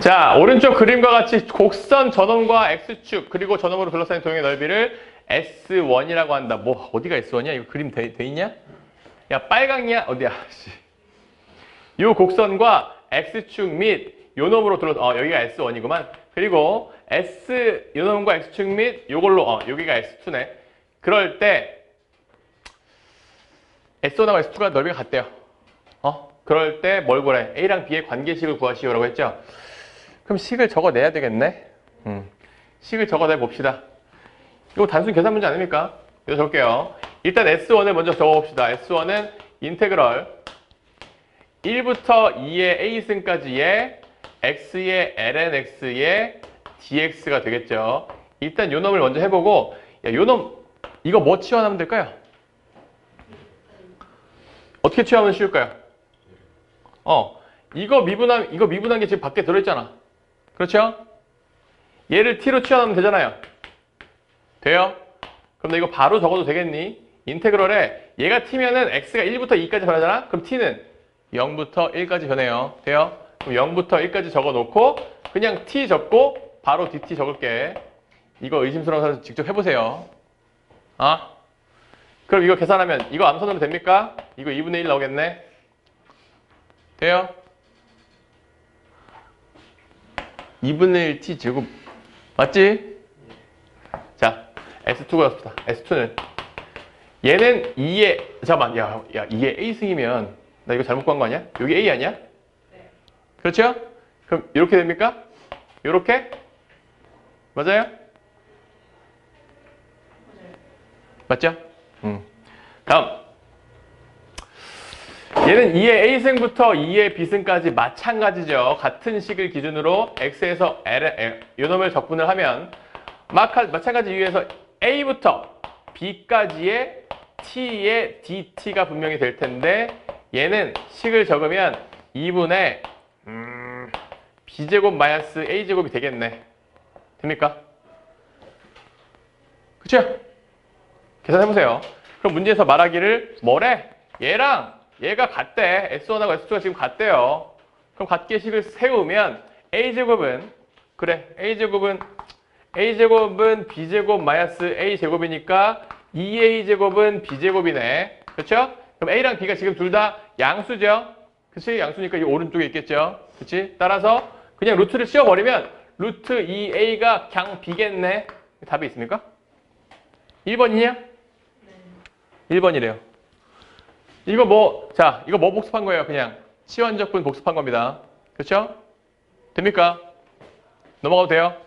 자, 오른쪽 그림과 같이 곡선 전원과 X축 그리고 전원으로 둘러싸인 도형의 넓이를 S1이라고 한다. 뭐 어디가 S1이야? 이거 그림 돼, 돼 있냐? 야, 빨강이야? 어디야? 씨. 요 곡선과 X축 및 요놈으로 둘러 어, 여기가 S1이구만. 그리고 S 요놈과 X축 및 요걸로 어, 여기가 S2네. 그럴 때 S1하고 S2가 넓이가 같대요. 어? 그럴 때 뭘 구래? A랑 B의 관계식을 구하시오라고 했죠. 그럼 식을 적어내야 되겠네. 음. 식을 적어내 봅시다. 이거 단순 계산 문제 아닙니까? 이거 적을게요. 일단 S1을 먼저 적어봅시다. S1은 인테그럴 1부터 2의 a승까지의 x의 lnx의 dx가 되겠죠. 일단 요 놈을 먼저 해보고 야, 요놈 이거 뭐 치환하면 될까요? 어떻게 치환하면 쉬울까요? 어, 이거 미분한 이거 미분한 게 지금 밖에 들어있잖아. 그렇죠? 얘를 t로 치환하면 되잖아요. 돼요? 그럼 나 이거 바로 적어도 되겠니? 인테그럴에 얘가 t면은 x가 1부터 2까지 변하잖아? 그럼 t는 0부터 1까지 변해요. 돼요? 그럼 0부터 1까지 적어놓고 그냥 t 적고 바로 dt 적을게. 이거 의심스러운 사람 직접 해보세요. 아? 그럼 이거 계산하면 이거 암산으로 됩니까? 이거 2분의 1 나오겠네. 돼요? 2분의 1t 제곱 맞지? 자, S2가 였습니다. S2는 얘는 2의 잠깐만 야, 야 2의 A승이면 나 이거 잘못 구한 거 아니야? 여기 A 아니야? 그렇죠? 그럼 이렇게 됩니까? 이렇게? 맞아요? 맞죠? 음. 다음 얘는 2의 A승부터 2의 B승까지 마찬가지죠. 같은 식을 기준으로 X에서 L, 요놈을 적분을 하면 마카, 마찬가지 이유에서 A부터 B까지의 T의 DT가 분명히 될 텐데 얘는 식을 적으면 2분의 음, B제곱 마이너스 A제곱이 되겠네. 됩니까? 그쵸? 계산해보세요. 그럼 문제에서 말하기를 뭐래? 얘랑 얘가 같대. S1하고 S2가 지금 같대요. 그럼 같게 식을 세우면 A제곱은 그래 A제곱은 A제곱은 B제곱 마이너스 A제곱이니까 2A제곱은 B제곱이네. 그렇죠? 그럼 A랑 B가 지금 둘 다 양수죠? 그치? 양수니까 이 오른쪽에 있겠죠? 그치? 따라서 그냥 루트를 씌워버리면 루트 2A가 그냥 B겠네. 답이 있습니까? 1번이냐? 1번이래요. 이거 뭐, 자, 이거 뭐 복습한 거예요? 그냥 치환적분 복습한 겁니다. 그렇죠? 됩니까? 넘어가도 돼요?